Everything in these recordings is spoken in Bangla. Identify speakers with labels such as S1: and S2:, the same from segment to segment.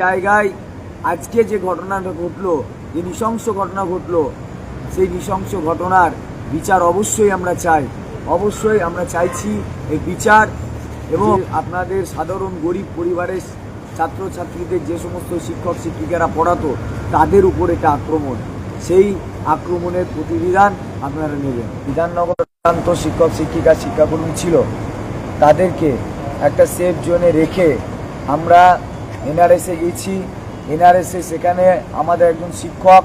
S1: জায়গায় আজকে যে ঘটনাটা ঘটলো যে নৃশংস ঘটনা ঘটলো সেই নৃশংস ঘটনার বিচার অবশ্যই আমরা চাই। অবশ্যই আমরা চাইছি এই বিচার এবং আপনাদের সাধারণ গরিব পরিবারের ছাত্রছাত্রীদের যে সমস্ত শিক্ষক শিক্ষিকারা পড়াতো তাদের উপর এটা আক্রমণ। সেই আক্রমণের প্রতিবিধান আপনারা নেবেন। বিধাননগর প্রান্ত শিক্ষক শিক্ষিকা শিক্ষাকর্মী ছিল তাদেরকে একটা সেফ জোনে রেখে আমরা এনআরএসে গেছি। এনআরএসে সেখানে আমাদের একজন শিক্ষক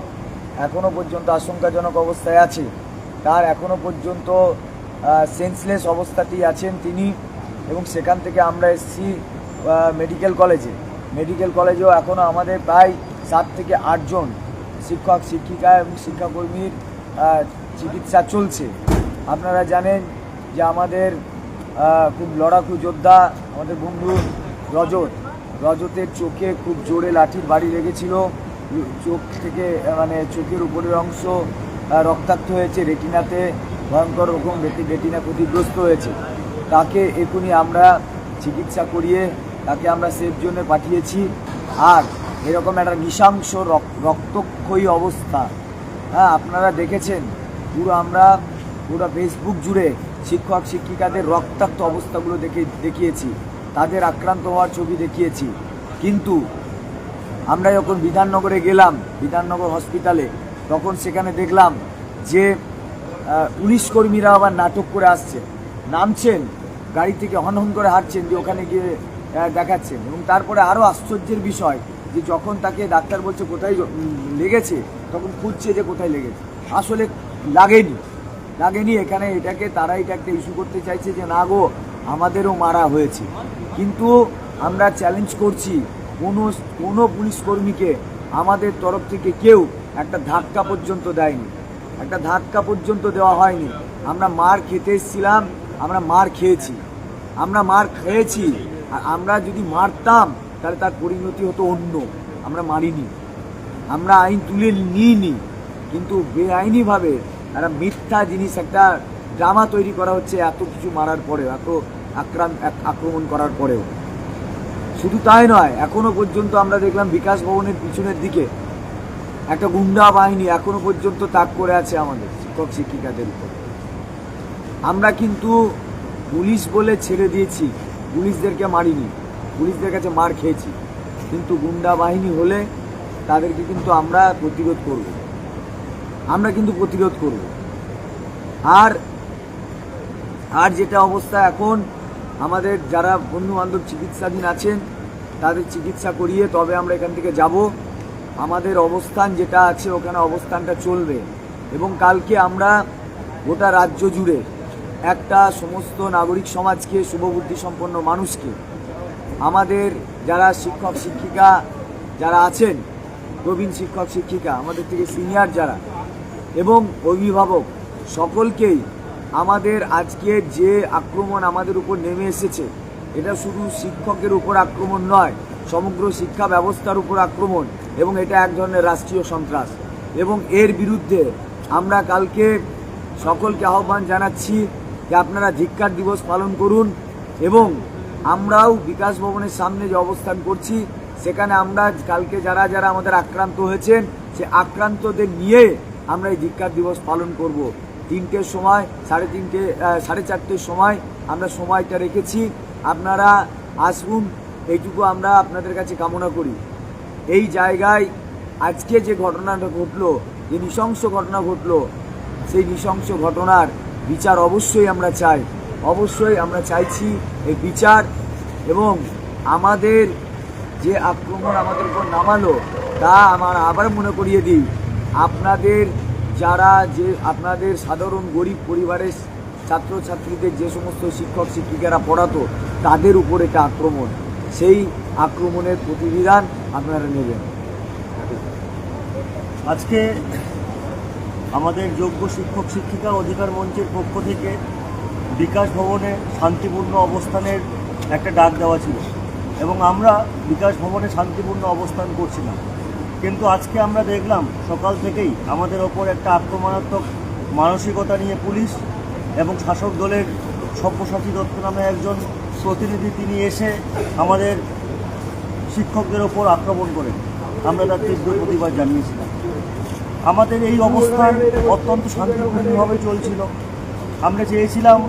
S1: এখনও পর্যন্ত আশঙ্কাজনক অবস্থায় আছে। তার এখনও পর্যন্ত সেন্সলেস অবস্থাতেই আছেন তিনি এবং সেখান থেকে আমরা এসেছি মেডিকেল কলেজে মেডিকেল কলেজেও এখনও আমাদের প্রায় সাত থেকে আটজন শিক্ষক, শিক্ষিকা এবং শিক্ষাকর্মীর চিকিৎসা চলছে। আপনারা জানেন যে আমাদের খুব লড়াকু যোদ্ধা, আমাদের বন্ধু রজত। রজতের চোখে খুব জোরে লাঠির বাড়ি লেগেছিল। চোখ থেকে মানে চোখের উপরের অংশ রক্তাক্ত হয়েছে রেটিনাতে। ভয়ঙ্কর রকম রেটি- রেটিনা ক্ষতিগ্রস্ত হয়েছে। তাকে এখনই আমরা চিকিৎসা করিয়ে, তাকে আমরা সেফ জোনে পাঠিয়েছি। আর এরকম একটা নৃশংস রক- রক্তক্ষয়ী অবস্থা হ্যাঁ আপনারা দেখেছেন? পুরো আমরা পুরো ফেসবুক জুড়ে শিক্ষক শিক্ষিকাদের রক্তাক্ত অবস্থাগুলো দেখে দেখিয়েছি। তাদের আক্রান্ত হওয়ার ছবি দেখিয়েছি। কিন্তু আমরা যখন বিধাননগরে গেলাম, বিধাননগর হসপিটালে, তখন সেখানে দেখলাম যে পুলিশ কর্মীরা আবার নাটক করে আসছে। নামছেন, গাড়ি থেকে হন হন করে হাঁটছেন যে ওখানে গিয়ে দেখাচ্ছেন। এবং তারপরে আরও আশ্চর্যের বিষয় যে, যখন তাকে ডাক্তার বলছে কোথায় লেগেছে, তখন খুঁজছে যে কোথায় লেগেছে। আসলে লাগেনি। লাগেনি, এখানে এটাকে, তারা একটা ইস্যু করতে চাইছে যে, না গো আমাদেরও মারা হয়েছে। কিন্তু আমরা চ্যালেঞ্জ করছি কোনো কোনো পুলিশ কর্মীকে আমাদের তরফ থেকে কেউ একটা ধাক্কা পর্যন্ত দেয়নি। একটা ধাক্কা পর্যন্ত দেওয়া হয়নি। আমরা মার খেতে এসেছিলাম, আমরা মার খেয়েছি। আমরা মার খেয়েছি, আর আমরা যদি মারতাম, তাহলে তার পরিণতি হতো অন্য। আমরা মারিনি। আমরা আইন তুলে নিইনি। কিন্তু বেআইনিভাবে একটা মিথ্যা জিনিস, একটা ড্রামা তৈরি করা হচ্ছে, এত কিছু মারার পরেও, এত আক্রান্ত আক্রমণ করার পরেও। শুধু তাই নয়, এখনও পর্যন্ত আমরা দেখলাম বিকাশ ভবনের পিছনের দিকে একটা গুন্ডা বাহিনী এখনও পর্যন্ত তাক করে আছে আমাদের শিক্ষক, শিক্ষিকাদের উপর। আমরা কিন্তু পুলিশ বলে ছেড়ে দিয়েছি, পুলিশদেরকে মারিনি, পুলিশদের কাছে মার খেয়েছি। কিন্তু গুন্ডা বাহিনী হলে তাদেরকে কিন্তু আমরা প্রতিরোধ করব। আমরা কিন্তু প্রতিরোধ করব। আর আর যেটা অবস্থা এখন আমাদের যারা বন্ধু বান্ধব চিকিৎসাধীন আছেন, তাদের চিকিৎসা করিয়ে তবে আমরা এখান থেকে যাব। আমাদের অবস্থান যেটা আছে, ওখানে অবস্থানটা চলবে। এবং কালকে আমরা গোটা রাজ্য জুড়ে একটা সমস্ত নাগরিক সমাজকে, শুভবুদ্ধি সম্পন্ন মানুষকে, আমাদের যারা শিক্ষক শিক্ষিকা যারা আছেন, প্রবীণ শিক্ষক শিক্ষিকা, আমাদের থেকে সিনিয়র যারা এবং অভিভাবক, সকলকেই আমাদের আজকের যে আক্রমণ আমাদের উপর নেমে এসেছে, এটা শুধু শিক্ষকের উপর আক্রমণ নয়, সমগ্র শিক্ষা ব্যবস্থার উপর আক্রমণ এবং এটা এক ধরনের রাষ্ট্রীয় সন্ত্রাস। এবং এর বিরুদ্ধে আমরা কালকে সকলকে আহ্বান জানাচ্ছি যে আপনারা ধিক্কার দিবস পালন করুন এবং আমরাও বিকাশ ভবনের সামনে যে অবস্থান করছি, সেখানে আমরা কালকে যারা যারা আমাদের আক্রান্ত হয়েছেন, সে আক্রান্তদের নিয়ে আমরা এই ধিক্কার দিবস পালন করব। তিনটের সময়, সাড়ে তিনটে সাড়ে চারটের সময় আমরা সময়টা রেখেছি। আপনারা আসুন, এইটুকু আমরা আপনাদের কাছে কামনা করি। এই জায়গায় আজকে যে ঘটনাটা ঘটলো, যে নৃশংস ঘটনা ঘটলো, সেই নৃশংস ঘটনার বিচার অবশ্যই আমরা চাই। অবশ্যই আমরা চাইছি এই বিচার এবং আমাদের যে আক্রমণ আমাদের উপর নামালো, তা আমার আবার মনে করিয়ে দিই। আপনাদের যারা যে আপনাদের সাধারণ গরিব পরিবারের ছাত্রছাত্রীদের যে সমস্ত শিক্ষক, শিক্ষিকারা পড়াতো, তাদের উপর এটা আক্রমণ। সেই আক্রমণের প্রতিবিধান আপনারা নেবেন।
S2: আজকে আমাদের যোগ্য শিক্ষক, শিক্ষিকা অধিকার মঞ্চের পক্ষ থেকে বিকাশ ভবনে শান্তিপূর্ণ অবস্থানের একটা ডাক দেওয়া ছিল এবং আমরা বিকাশ ভবনে শান্তিপূর্ণ অবস্থান করছিলাম। কিন্তু আজকে আমরা দেখলাম সকাল থেকেই আমাদের ওপর একটা আক্রমণাত্মক মানসিকতা নিয়ে পুলিশ এবং শাসক দলের সব্যসাচী দত্ত নামে একজন প্রতিনিধি তিনি এসে আমাদের শিক্ষকদের ওপর আক্রমণ করেন। আমরা তার তীব্র প্রতিবাদ জানিয়েছিলাম। আমাদের এই অবস্থান অত্যন্ত শান্তিপূর্ণভাবে চলছিল। আমরা চেয়েছিলাম,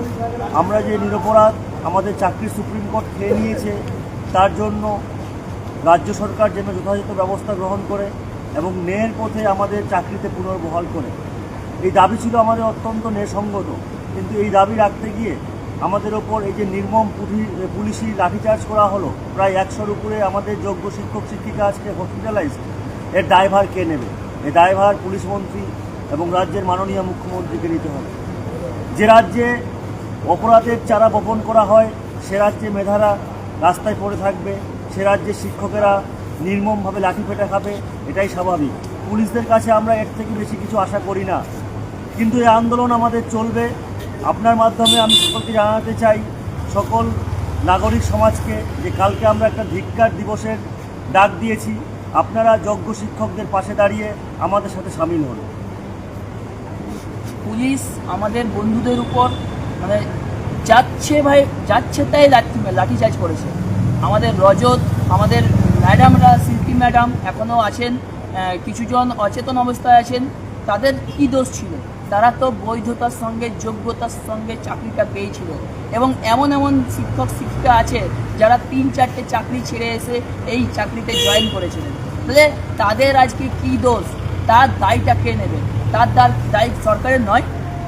S2: আমরা যে নিরপরাধ আমাদের চাকরি সুপ্রিম কোর্ট খেয়ে নিয়েছে, তার জন্য রাজ্য সরকার যেন যথাযথ ব্যবস্থা গ্রহণ করে এবং ন্যায়ের পথে আমাদের চাকরিতে পুনর্বহাল করে। এই দাবি ছিল আমাদের অত্যন্ত ন্যায়সঙ্গত, কিন্তু এই দাবি রাখতে গিয়ে আমাদের ওপর এই যে নির্মম পুলি- পুলিশি লাঠিচার্জ করা হলো, প্রায় একশোর উপরে আমাদের যোগ্য শিক্ষক, শিক্ষিকা আজকে হসপিটালাইজ এর দায়ভার কে নেবে? এই দায়ভার পুলিশ মন্ত্রী এবং রাজ্যের মাননীয় মুখ্যমন্ত্রীকে নিতে হবে। যে রাজ্যে অপরাধের চারা বপন করা হয়, সে রাজ্যে মেধারা রাস্তায় পড়ে থাকবে সে রাজ্যে শিক্ষকেরা নির্মমভাবে লাঠি পেটা খাবে, এটাই স্বাভাবিক। পুলিশদের কাছে আমরা এর থেকে বেশি কিছু আশা করি না। কিন্তু এই আন্দোলন আমাদের চলবে। আপনার মাধ্যমে আমি সকলকে জানাতে চাই, সকল নাগরিক সমাজকে, যে কালকে আমরা একটা ধিক্কার দিবসের ডাক দিয়েছি, আপনারা যোগ্য শিক্ষকদের পাশে দাঁড়িয়ে আমাদের সাথে সামিল হন।
S3: পুলিশ আমাদের বন্ধুদের উপর মানে যাচ্ছে ভাই, যাচ্ছে তাই লাঠি লাঠিচার্জ করেছে। আমাদের রজত আমাদের ম্যাডামরা শিল্পী ম্যাডাম এখনও আছেন কিছুজন অচেতন অবস্থায় আছেন, তাদের কী দোষ ছিল? তারা তো বৈধতার সঙ্গে, যোগ্যতার সঙ্গে চাকরিটা পেয়েছিল। এবং এমন এমন শিক্ষক, শিক্ষিকা আছে যারা তিন চারটে চাকরি ছেড়ে এসে এই চাকরিতে জয়েন করেছিলেন। তাহলে তাদের আজকে কী দোষ? তার দায়টা কে নেবে? তার দায় দায় সরকারের নয়,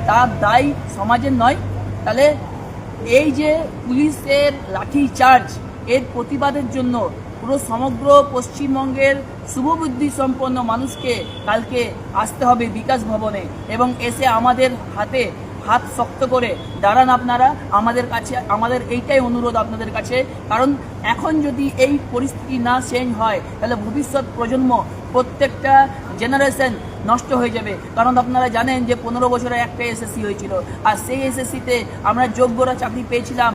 S3: তার দায় সমাজের নয়। তাহলে এই যে পুলিশের লাঠি চার্জ এর প্রতিবাদের জন্য পুরো সমগ্র পশ্চিমবঙ্গের শুভবুদ্ধি সম্পন্ন মানুষকে কালকে আসতে হবে বিকাশ ভবনে এবং এসে আমাদের হাতে হাত শক্ত করে দাঁড়ান আপনারা, আমাদের কাছে, আমাদের এইটাই অনুরোধ আপনাদের কাছে। কারণ এখন যদি এই পরিস্থিতি না চেঞ্জ হয়, তাহলে ভবিষ্যৎ প্রজন্ম প্রত্যেকটা জেনারেশন নষ্ট হয়ে যাবে। কারণ আপনারা জানেন যে পনেরো বছরে একটা এসএসসি হয়েছিল। আর সেই এসএসসিতে আমরা যোগ্যরা চাকরি পেয়েছিলাম।